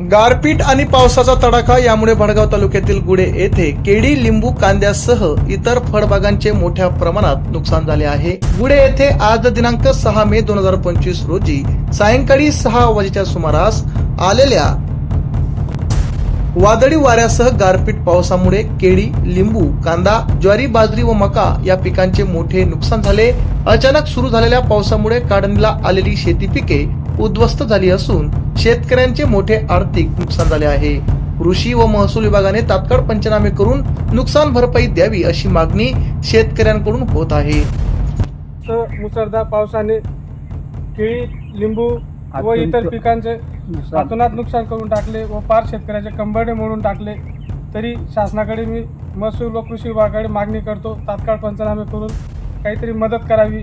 गारपीट आणि पावसाचा तडाखा यामुळे भडगाव तालुक्यातील गुडे येथे केळी लिंबू कांद्यासह इतर फळबागांचे मोठ्या प्रमाणात नुकसान झाले आहे. गुडे येथे आज दिनांक सहा मे दोन हजार पंचवीस रोजी सायंकाळी सहा वाजेच्या सुमारास आलेल्या वादळी वाऱ्यासह गारपीट पावसामुळे केळी लिंबू कांदा ज्वारी बाजरी व मका या पिकांचे मोठे नुकसान झाले. अचानक सुरू झालेल्या पावसामुळे काढणीला आलेली शेती पिके उद्ध्वस्त झाली असून शेतकऱ्यांचे मोठे आर्थिक नुकसान झाले आहे. कृषी व महसूल विभागाने तात्काळ पंचनामे करून नुकसान भरपाई द्यावी अशी मागणी शेतकऱ्यांकडून होत आहे. तर मुसळधार पावसाने केळी लिंबू व इतर पिकांचे अतोनात नुकसान करून टाकले व पार शेतकऱ्याचे कंबरडे मोडून टाकले. तरी शासनाकडे मी महसूल व कृषी विभागाकडे मागणी करतो. तात्काळ पंचनामे करून काहीतरी मदत करावी.